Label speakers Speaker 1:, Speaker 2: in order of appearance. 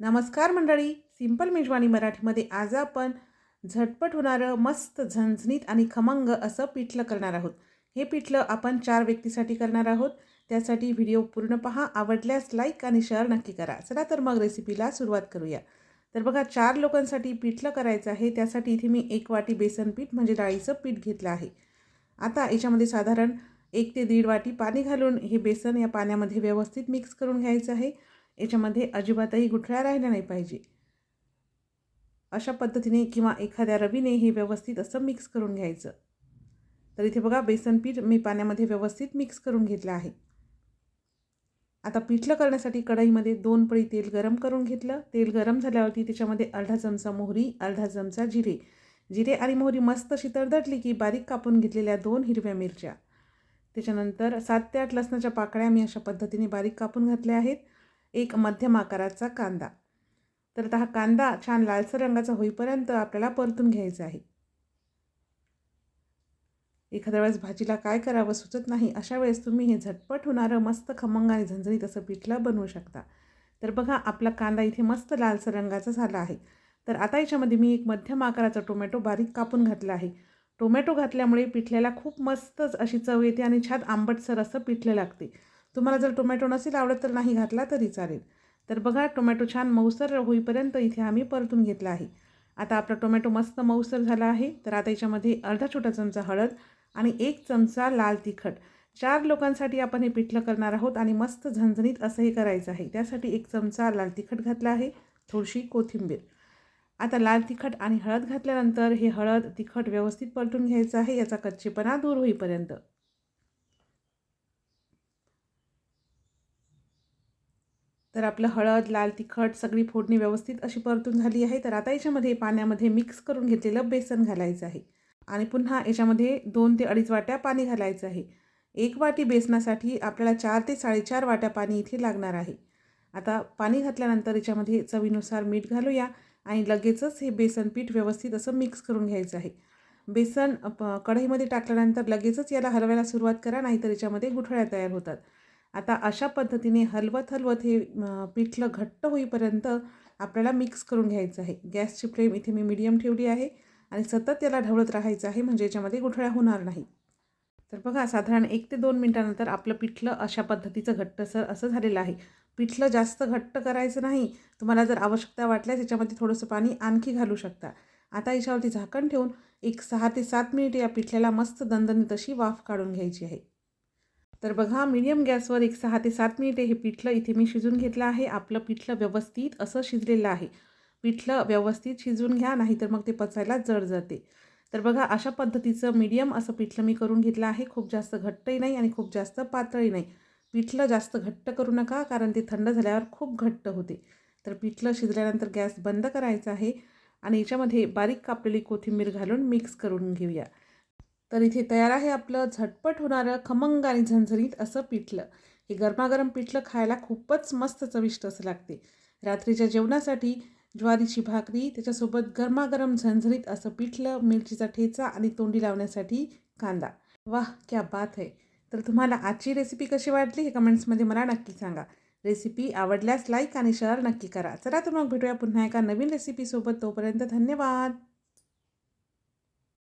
Speaker 1: नमस्कार मंडळी सिंपल मेजवानी मराठीमध्ये आज आपण झटपट होणारं मस्त झणझणीत आणि खमंग असं पिठलं करणार आहोत. हे पिठलं आपण चार व्यक्तीसाठी करणार आहोत. त्यासाठी व्हिडिओ पूर्ण पहा आवडल्यास लाईक आणि शेअर नक्की करा. चला तर मग रेसिपीला सुरुवात करूया. तर बघा चार लोकांसाठी पिठलं करायचं आहे. त्यासाठी इथे मी एक वाटी बेसन पीठ म्हणजे डाळीचं पीठ घेतलं आहे. आता याच्यामध्ये साधारण एक ते दीड वाटी पाणी घालून हे बेसन या पाण्यामध्ये व्यवस्थित मिक्स करून घ्यायचं आहे. याच्यामध्ये अजिबातही गुठळ्या राहिल्या नाही पाहिजे. अशा पद्धतीने किंवा एखाद्या रवीने हे व्यवस्थित असं मिक्स करून घ्यायचं. तर इथे बघा बेसन पीठ मी पाण्यामध्ये व्यवस्थित मिक्स करून घेतलं आहे. आता पिठलं करण्यासाठी कढईमध्ये दोन पळी तेल गरम करून घेतलं. तेल गरम झाल्यावरती त्याच्यामध्ये अर्धा चमचा मोहरी अर्धा चमचा जिरे. जिरे आणि मोहरी मस्त अशी दटली की बारीक कापून घेतलेल्या दोन हिरव्या मिरच्या. त्याच्यानंतर सात ते आठ लसणाच्या पाकळ्या मी अशा पद्धतीने बारीक कापून घातल्या आहेत. एक मध्यम आकाराचा कांदा. तर आता हा कांदा छान लालसर रंगाचा होईपर्यंत आपल्याला परतून घ्यायचा आहे. एखाद्या वेळेस भाजीला काय करावं सुचत नाही अशा वेळेस तुम्ही हे झटपट होणारं मस्त खमंग आणि झणझणीत असं पिठलं बनवू शकता. तर बघा आपला कांदा इथे मस्त लालसर रंगाचा झाला आहे. तर आता याच्यामध्ये मी एक मध्यम आकाराचा टोमॅटो बारीक कापून घातला आहे. टोमॅटो घातल्यामुळे पिठल्याला खूप मस्तच अशी चव येते आणि छान आंबटसर असं पिठलं लागते. तुम्हाला जर टोमॅटो नसेल आवडत तर नाही घातला तरी चालेल. तर बघा टोमॅटो छान मऊसर होईपर्यंत इथे आम्ही परतून घेतला आहे. आता आपला टोमॅटो मस्त मऊसर झाला आहे. तर आता याच्यामध्ये अर्धा छोटा चमचा हळद आणि एक चमचा लाल तिखट. चार लोकांसाठी आपण हे पिठलं करणार आहोत आणि मस्त झणझणीत असं हे करायचं आहे. त्यासाठी एक चमचा लाल तिखट घातला आहे थोडीशी कोथिंबीर. आता लाल तिखट आणि हळद घातल्यानंतर हे हळद तिखट व्यवस्थित परतून घ्यायचं आहे. याचा कच्चेपणा दूर होईपर्यंत. तर आपलं हळद लाल तिखट सगळी फोडणी व्यवस्थित अशी परतून झाली आहे. तर आता याच्यामध्ये पाण्यामध्ये मिक्स करून घेतलेलं बेसन घालायचं आहे. आणि पुन्हा याच्यामध्ये दोन ते अडीच वाट्या पाणी घालायचं आहे. एक वाटी बेसनासाठी आपल्याला चार ते साडेचार वाट्या पाणी इथे लागणार आहे. आता पाणी घातल्यानंतर याच्यामध्ये चवीनुसार मीठ घालूया आणि लगेचच हे बेसन पीठ व्यवस्थित असं मिक्स करून घ्यायचं आहे. बेसन कढईमध्ये टाकल्यानंतर लगेचच याला हलवायला सुरुवात करा नाहीतर याच्यामध्ये गुठळ्या तयार होतात. आता अशा पद्धतीने हलवत हलवत हे पिठलं घट्ट होईपर्यंत आपल्याला मिक्स करून घ्यायचं आहे. गॅसची फ्लेम इथे मी मीडियम ठेवली आहे आणि सतत याला ढवळत राहायचं आहे म्हणजे याच्यामध्ये गुठळ्या होणार नाही. तर बघा साधारण एक ते दोन मिनटानंतर आपलं पिठलं अशा पद्धतीचं घट्टसर असं झालेलं आहे. पिठलं जास्त घट्ट करायचं नाही. तुम्हाला जर आवश्यकता वाटल्यास याच्यामध्ये थोडंसं पाणी आणखी घालू शकता. आता याच्यावरती झाकण ठेवून एक सहा ते सात मिनिट या पिठल्याला मस्त दणदणीत अशी वाफ काढून घ्यायची आहे. तर बघा मीडियम गॅसवर एक सहा ते सात मिनिटे हे पिठलं इथे मी शिजून घेतलं आहे. आपलं पिठलं व्यवस्थित असं शिजलेलं आहे. पिठलं व्यवस्थित शिजून घ्या नाहीतर मग ते पचायला जड जाते. तर बघा अशा पद्धतीचं मीडियम असं पिठलं मी करून घेतलं आहे. खूप जास्त घट्टही नाही आणि खूप जास्त पातळही नाही. पिठलं जास्त घट्ट करू नका कारण ते थंड झाल्यावर खूप घट्ट होते. तर पिठलं शिजल्यानंतर गॅस बंद करायचा आहे. आणि याच्यामध्ये बारीक कापलेली कोथिंबीर घालून मिक्स करून घेऊया. तर इथे तयार आहे आपलं झटपट होणारं खमंग आणि झणझणीत असं पिठलं. हे गरमागरम पिठलं खायला खूपच मस्त चविष्ट असं लागते. रात्रीच्या जेवणासाठी ज्वारीची भाकरी त्याच्यासोबत गरमागरम झणझणीत असं पिठलं मिरचीचा ठेचा आणि तोंडी लावण्यासाठी कांदा. वाह क्या बात आहे तर तुम्हाला आजची रेसिपी कशी वाटली हे कमेंट्समध्ये मला नक्की सांगा. रेसिपी आवडल्यास लाईक आणि शेअर नक्की करा. चला तर मग भेटूया पुन्हा एका नवीन रेसिपीसोबत तोपर्यंत धन्यवाद!